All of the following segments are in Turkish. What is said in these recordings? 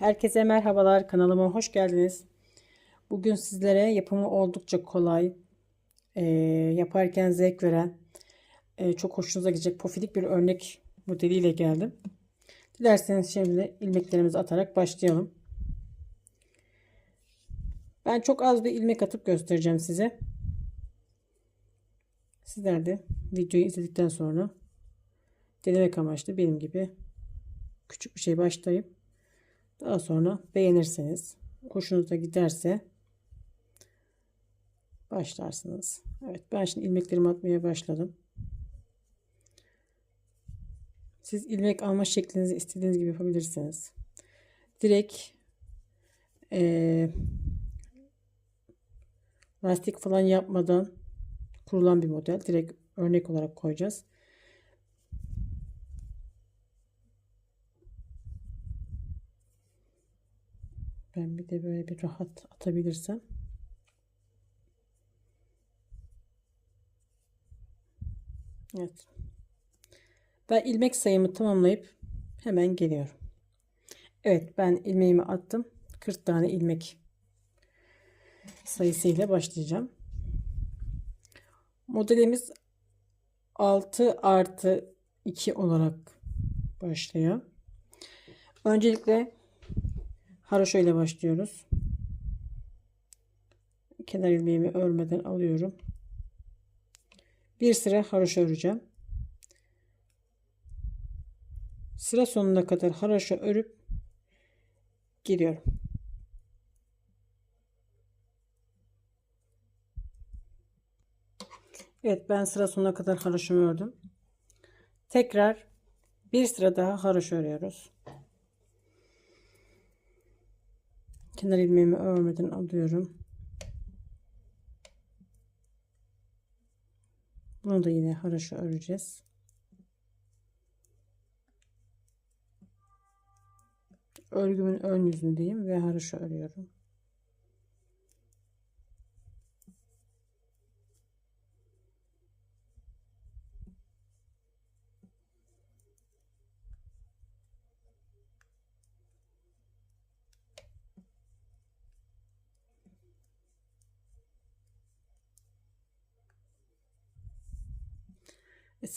Herkese merhabalar kanalıma hoş geldiniz. Bugün sizlere yapımı oldukça kolay, e, yaparken zevk veren, e, çok hoşunuza gidecek pofidik bir örnek modeliyle geldim. Dilerseniz şimdi ilmeklerimizi atarak başlayalım. Ben çok az bir ilmek atıp göstereceğim size. Sizler de videoyu izledikten sonra denemek amaçlı benim gibi küçük bir şey başlayıp daha sonra beğenirseniz hoşunuza giderse başlarsınız. Evet ben şimdi ilmeklerimi atmaya başladım. Siz ilmek alma şeklinizi istediğiniz gibi yapabilirsiniz. Direkt e, lastik falan yapmadan kurulan bir model. Direkt örnek olarak koyacağız. Ben bir de böyle bir rahat atabilirsem. Evet. Ben ilmek sayımı tamamlayıp hemen geliyorum. Evet ben ilmeğimi attım. 40 tane ilmek sayısıyla başlayacağım. Modelimiz 6 artı 2 olarak başlıyor. Öncelikle haroşa ile başlıyoruz. Kenar ilmeğimi örmeden alıyorum. Bir sıra haroşa öreceğim. Sıra sonuna kadar haroşa örüp giriyorum. Evet ben sıra sonuna kadar haroşamı ördüm. Tekrar bir sıra daha haroşa örüyoruz. Kenar ilmeğimi örmeden alıyorum. Bunu da yine haroşa öreceğiz. Örgümün ön yüzündeyim ve haroşa örüyorum.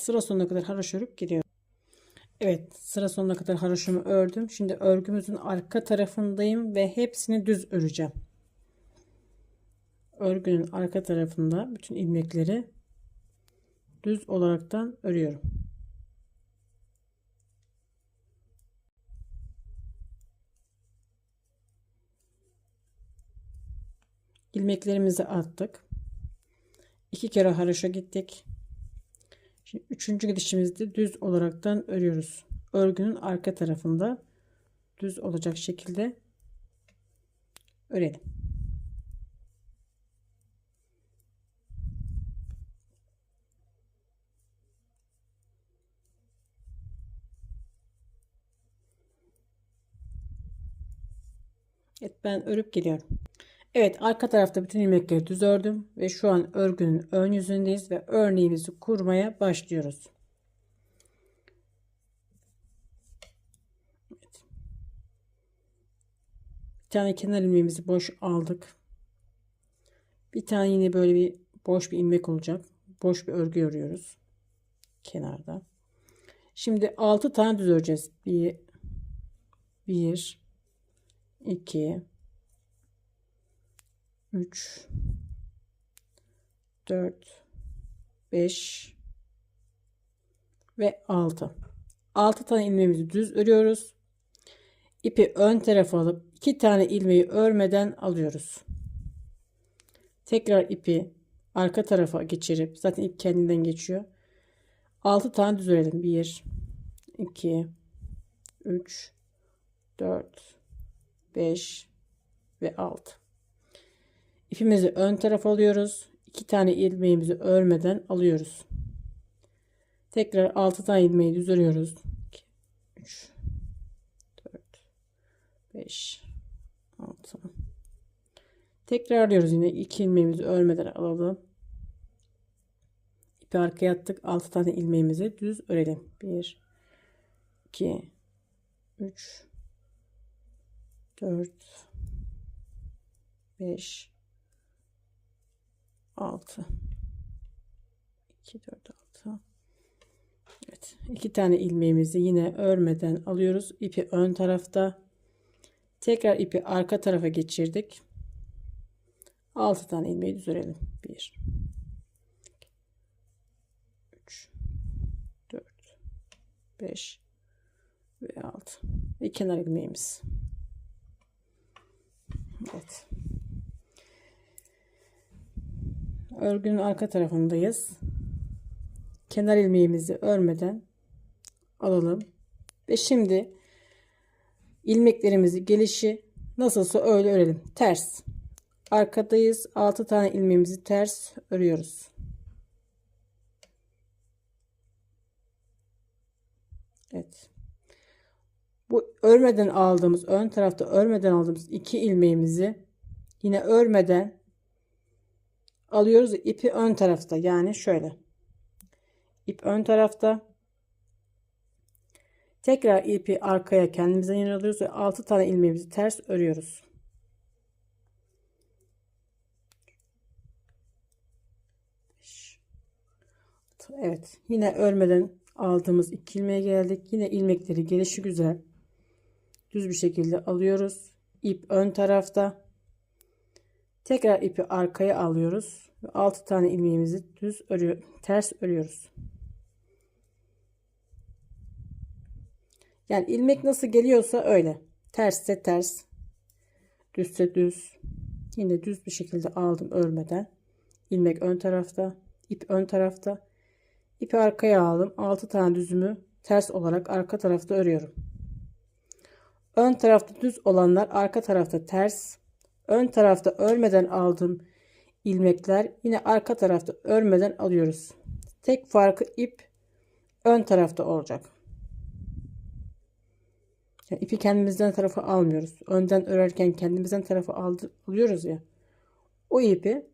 Sıra sonuna kadar haroşa örüp gidiyorum. Evet sıra sonuna kadar haroşamı ördüm. Şimdi örgümüzün arka tarafındayım ve hepsini düz öreceğim. Örgünün arka tarafında bütün ilmekleri düz olaraktan örüyorum. ilmeklerimizi attık. İki kere haroşa gittik. Şimdi üçüncü gidişimizde düz olaraktan örüyoruz. Örgünün arka tarafında düz olacak şekilde örelim. Evet ben örüp geliyorum. Evet arka tarafta bütün ilmekleri düz ördüm ve şu an örgünün ön yüzündeyiz ve örneğimizi kurmaya başlıyoruz. Evet. Bir tane kenar ilmeğimizi boş aldık. Bir tane yine böyle bir boş bir ilmek olacak. Boş bir örgü örüyoruz. Kenarda. Şimdi 6 tane düz öreceğiz. 1 1 2 3 4 5 ve 6 6 tane ilmeğimizi düz örüyoruz. İpi ön tarafa alıp 2 tane ilmeği örmeden alıyoruz. Tekrar ipi arka tarafa geçirip zaten ip kendinden geçiyor. 6 tane düz örelim. 1 2 3 4 5 ve 6 İpimizi ön tarafa alıyoruz. 2 tane ilmeğimizi örmeden alıyoruz. Tekrar 6 tane ilmeği düz örüyoruz. 3 4 5 6 Tekrar alıyoruz yine 2 ilmeğimizi örmeden alalım. İpi arkaya attık. 6 tane ilmeğimizi düz örelim. 1 2 3 4 5 6 2 4 6 Evet, iki tane ilmeğimizi yine örmeden alıyoruz. İpi ön tarafta. Tekrar ipi arka tarafa geçirdik. 6 tane ilmeği düz örelim. 1 3 4 5 ve 6 ve kenar ilmeğimiz. Evet. Örgünün arka tarafındayız. Kenar ilmeğimizi örmeden alalım. Ve şimdi ilmeklerimizi gelişi nasılsa öyle örelim. Ters. Arkadayız. 6 tane ilmeğimizi ters örüyoruz. Evet. Bu örmeden aldığımız ön tarafta örmeden aldığımız iki ilmeğimizi yine örmeden alıyoruz. ipi ön tarafta yani şöyle. İp ön tarafta. Tekrar ipi arkaya kendimize yine alıyoruz ve 6 tane ilmeğimizi ters örüyoruz. Evet. Yine örmeden aldığımız iki ilmeğe geldik. Yine ilmekleri gelişi güzel. Düz bir şekilde alıyoruz. İp ön tarafta. Tekrar ipi arkaya alıyoruz. Ve 6 tane ilmeğimizi düz örüyor, ters örüyoruz. Yani ilmek nasıl geliyorsa öyle. Tersse ters. Düzse düz. Yine düz bir şekilde aldım örmeden. İlmek ön tarafta. ip ön tarafta. İpi arkaya aldım. 6 tane düzümü ters olarak arka tarafta örüyorum. Ön tarafta düz olanlar arka tarafta ters. Ön tarafta örmeden aldığım ilmekler yine arka tarafta örmeden alıyoruz. Tek farkı ip ön tarafta olacak. Yani ipi kendimizden tarafa almıyoruz. Önden örerken kendimizden tarafa alıyoruz ya. O ipi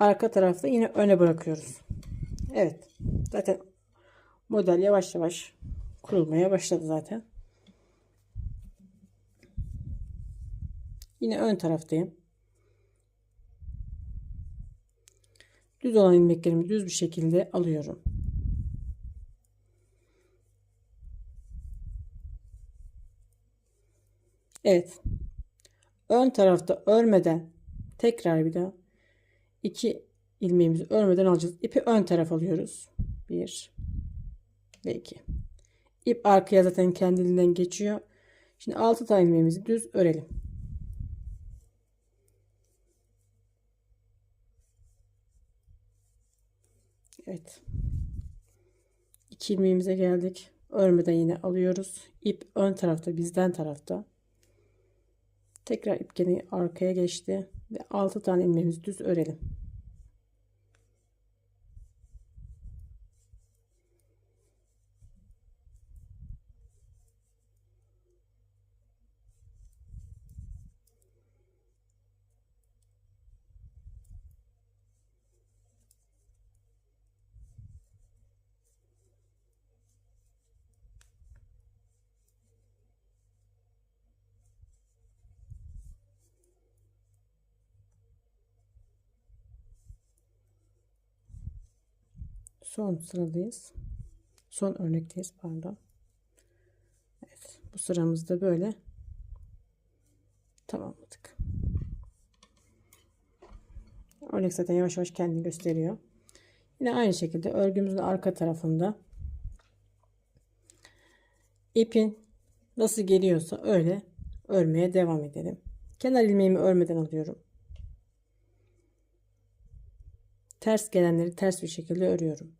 arka tarafta yine öne bırakıyoruz. Evet. Zaten model yavaş yavaş kurulmaya başladı zaten. Yine ön taraftayım. Düz olan ilmeklerimi düz bir şekilde alıyorum. Evet. Ön tarafta örmeden tekrar bir daha iki ilmeğimizi örmeden alacağız. İpi ön taraf alıyoruz. Bir ve iki. İp arkaya zaten kendiliğinden geçiyor. Şimdi 6 tane ilmeğimizi düz örelim. Evet. 2 ilmeğimize geldik. Örmeden yine alıyoruz. İp ön tarafta bizden tarafta. Tekrar ip gene arkaya geçti ve 6 tane ilmeğimizi düz örelim. Son sıradayız. Son örnekteyiz pardon. Evet, bu sıramızda böyle tamamladık. Örnek zaten yavaş yavaş kendini gösteriyor. Yine aynı şekilde örgümüzün arka tarafında ipin nasıl geliyorsa öyle örmeye devam edelim. Kenar ilmeğimi örmeden alıyorum. Ters gelenleri ters bir şekilde örüyorum.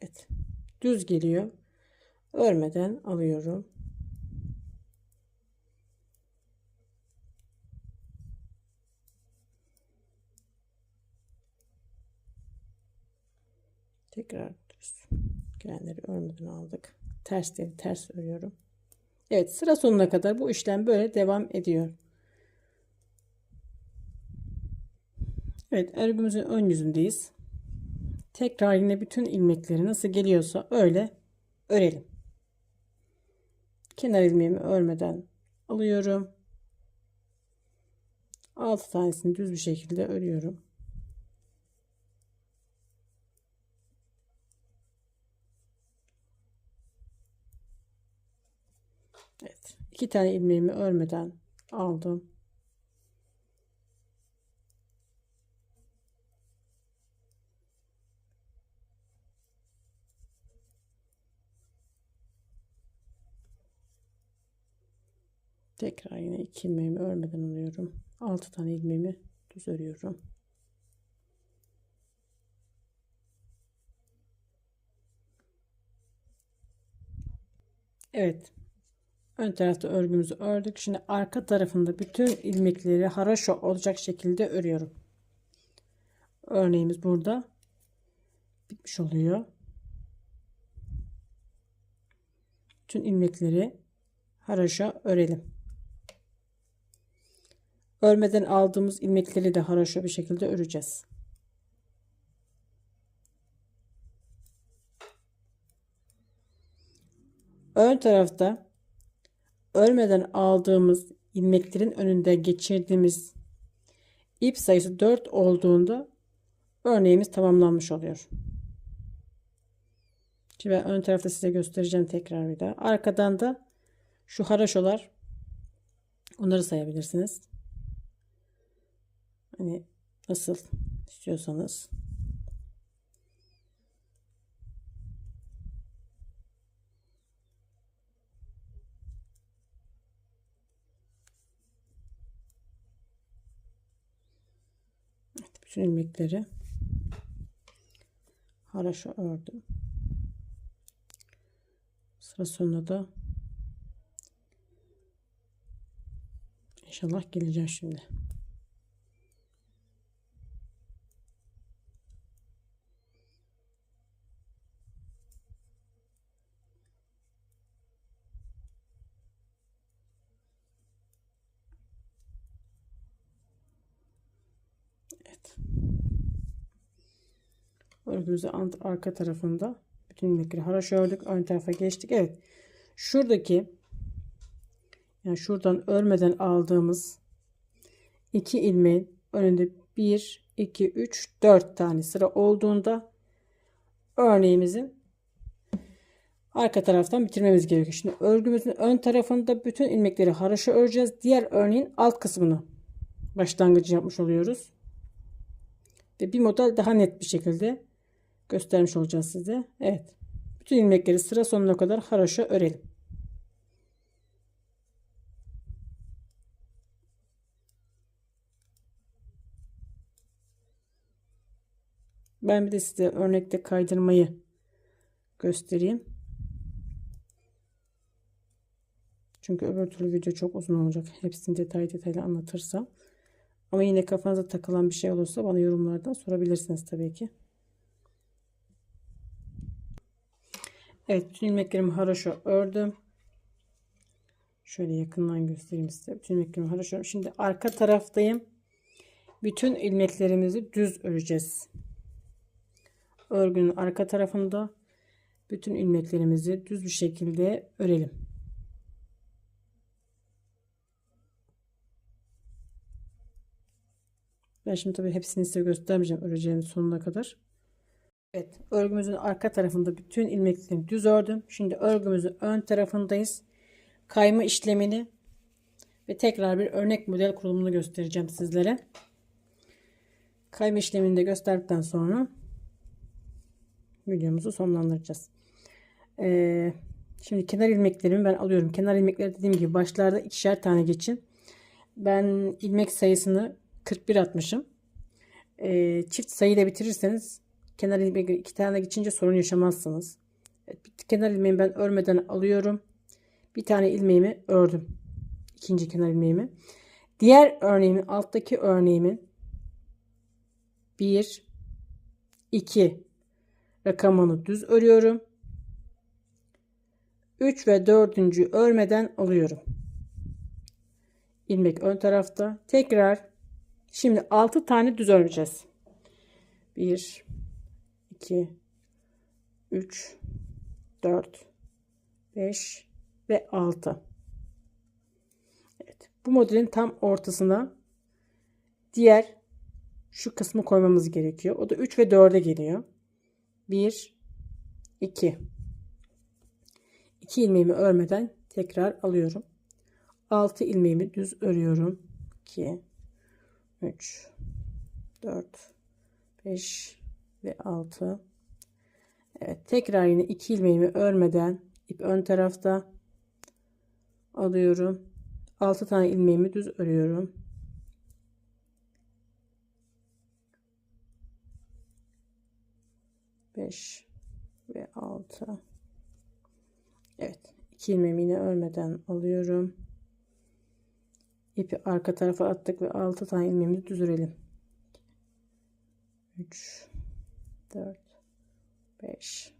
Evet. Düz geliyor. Örmeden alıyorum. Tekrar düz. Gelenleri örmeden aldık. Tersleri ters örüyorum. Evet sıra sonuna kadar bu işlem böyle devam ediyor. Evet örgümüzün ön yüzündeyiz. Tekrar yine bütün ilmekleri nasıl geliyorsa öyle örelim. Kenar ilmeğimi örmeden alıyorum. 6 tanesini düz bir şekilde örüyorum. Evet. iki tane ilmeğimi örmeden aldım. Tekrar yine iki ilmeğimi örmeden alıyorum. 6 tane ilmeğimi düz örüyorum. Evet. Ön tarafta örgümüzü ördük. Şimdi arka tarafında bütün ilmekleri haraşo olacak şekilde örüyorum. Örneğimiz burada bitmiş oluyor. Bütün ilmekleri haraşo örelim. Örmeden aldığımız ilmekleri de haraşo bir şekilde öreceğiz. Ön tarafta örmeden aldığımız ilmeklerin önünde geçirdiğimiz ip sayısı 4 olduğunda örneğimiz tamamlanmış oluyor. Şimdi ben ön tarafta size göstereceğim tekrar bir daha. Arkadan da şu haraşolar onları sayabilirsiniz. Hani nasıl istiyorsanız. Evet, bütün ilmekleri haraşo ördüm. Sıra sonuna da inşallah geleceğim şimdi. Evet. Örgümüzü arka tarafında bütün ilmekleri haraş ördük. Ön tarafa geçtik. Evet. Şuradaki yani şuradan örmeden aldığımız iki ilmeğin önünde 1 2 3 4 tane sıra olduğunda örneğimizin arka taraftan bitirmemiz gerekiyor. Şimdi örgümüzün ön tarafında bütün ilmekleri haraşa öreceğiz. Diğer örneğin alt kısmını başlangıcı yapmış oluyoruz ve bir model daha net bir şekilde göstermiş olacağız size. Evet. Bütün ilmekleri sıra sonuna kadar haroşa örelim. Ben bir de size örnekte kaydırmayı göstereyim. Çünkü öbür türlü video çok uzun olacak. Hepsini detay detaylı anlatırsam. Ama yine kafanıza takılan bir şey olursa bana yorumlardan sorabilirsiniz tabii ki. Evet bütün ilmeklerimi haroşa ördüm. Şöyle yakından göstereyim size. Bütün ilmeklerimi haroşa ördüm. Şimdi arka taraftayım. Bütün ilmeklerimizi düz öreceğiz. Örgünün arka tarafında bütün ilmeklerimizi düz bir şekilde örelim. Ben şimdi tabii hepsini size göstermeyeceğim öreceğim sonuna kadar. Evet örgümüzün arka tarafında bütün ilmeklerini düz ördüm. Şimdi örgümüzün ön tarafındayız. Kayma işlemini ve tekrar bir örnek model kurulumunu göstereceğim sizlere. Kayma işlemini de gösterdikten sonra videomuzu sonlandıracağız. Ee, şimdi kenar ilmeklerimi ben alıyorum. Kenar ilmekleri dediğim gibi başlarda ikişer tane geçin. Ben ilmek sayısını 41 atmışım. E, çift sayıyla bitirirseniz kenar ilmeği iki tane geçince sorun yaşamazsınız. Evet, kenar ilmeğimi ben örmeden alıyorum. Bir tane ilmeğimi ördüm. İkinci kenar ilmeğimi. Diğer örneğimin alttaki örneğimin 1 2 rakamını düz örüyorum. 3 ve 4. örmeden alıyorum. İlmek ön tarafta. Tekrar Şimdi 6 tane düz öreceğiz. 1 2 3 4 5 ve 6 Evet bu modelin tam ortasına diğer şu kısmı koymamız gerekiyor. O da 3 ve 4'e geliyor. 1 2 2 ilmeğimi örmeden tekrar alıyorum. 6 ilmeğimi düz örüyorum. 2 3 4 5 ve 6 Evet tekrar yine 2 ilmeğimi örmeden ip ön tarafta alıyorum. 6 tane ilmeğimi düz örüyorum. Beş ve altı. Evet. iki ilmeğimi yine örmeden alıyorum. İpi arka tarafa attık ve altı tane ilmeğimizi düz örelim. 3 4 5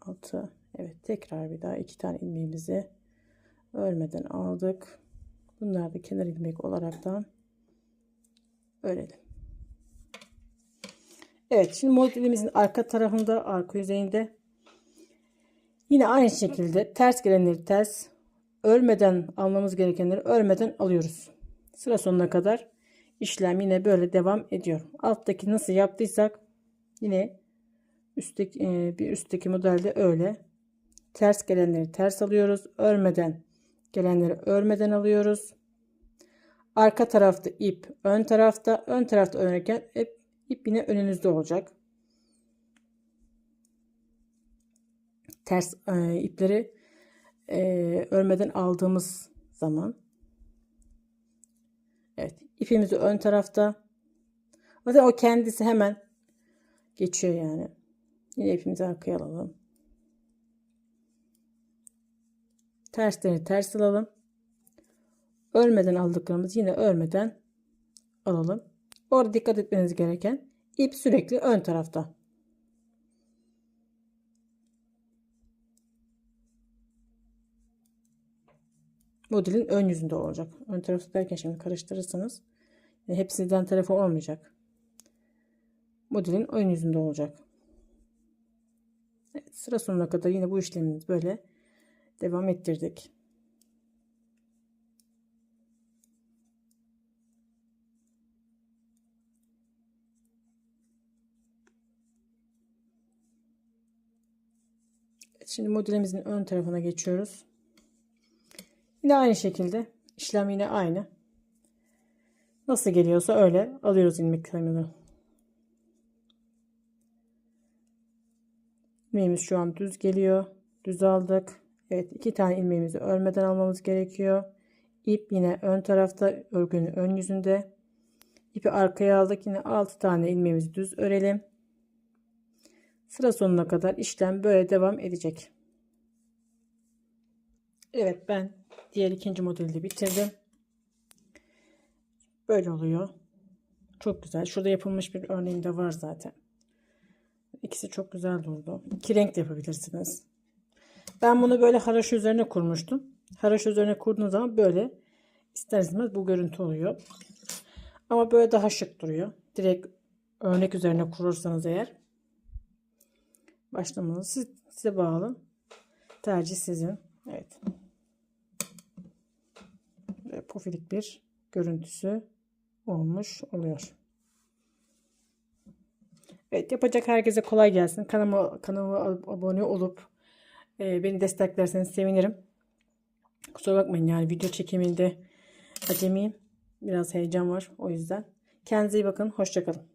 6 Evet tekrar bir daha iki tane ilmeğimizi örmeden aldık. Bunlar da kenar ilmek olaraktan örelim. Evet şimdi modelimizin arka tarafında arka yüzeyinde yine aynı şekilde ters gelenleri ters örmeden almamız gerekenleri örmeden alıyoruz. Sıra sonuna kadar işlem yine böyle devam ediyor. Alttaki nasıl yaptıysak yine üstteki bir üstteki modelde öyle ters gelenleri ters alıyoruz. Örmeden gelenleri örmeden alıyoruz. Arka tarafta ip ön tarafta. Ön tarafta örerken hep ip yine önünüzde olacak. Ters e, ipleri e, örmeden aldığımız zaman Evet ipimizi ön tarafta zaten o kendisi hemen geçiyor yani. Yine ipimizi arkaya alalım. terslerini ters alalım. Örmeden aldıklarımız yine örmeden alalım. Orada dikkat etmeniz gereken ip sürekli ön tarafta. Modelin ön yüzünde olacak. Ön tarafta derken şimdi karıştırırsanız hepsinden tarafı olmayacak. Modelin ön yüzünde olacak. Evet, sıra sonuna kadar yine bu işlemimiz böyle devam ettirdik. Evet, şimdi modelimizin ön tarafına geçiyoruz. Yine aynı şekilde işlem yine aynı. Nasıl geliyorsa öyle alıyoruz ilmek sayımını. İlmeğimiz şu an düz geliyor. Düz aldık. Evet iki tane ilmeğimizi örmeden almamız gerekiyor. İp yine ön tarafta örgünün ön yüzünde. İpi arkaya aldık. Yine 6 tane ilmeğimizi düz örelim. Sıra sonuna kadar işlem böyle devam edecek. Evet ben diğer ikinci modeli de bitirdim. Böyle oluyor. Çok güzel. Şurada yapılmış bir örneğim de var zaten. İkisi çok güzel durdu. İki renk de yapabilirsiniz. Ben bunu böyle haraşo üzerine kurmuştum. Haraşo üzerine kurduğunuz zaman böyle ister istemez bu görüntü oluyor. Ama böyle daha şık duruyor. Direkt örnek üzerine kurursanız eğer başlamanız siz, size bağlı. Tercih sizin. Evet. Böyle pofilik bir görüntüsü olmuş oluyor. Evet yapacak herkese kolay gelsin. Kanalıma, kanalıma abone olup e, beni desteklerseniz sevinirim. Kusura bakmayın yani video çekiminde acemiyim. Biraz heyecan var o yüzden. Kendinize iyi bakın. Hoşçakalın.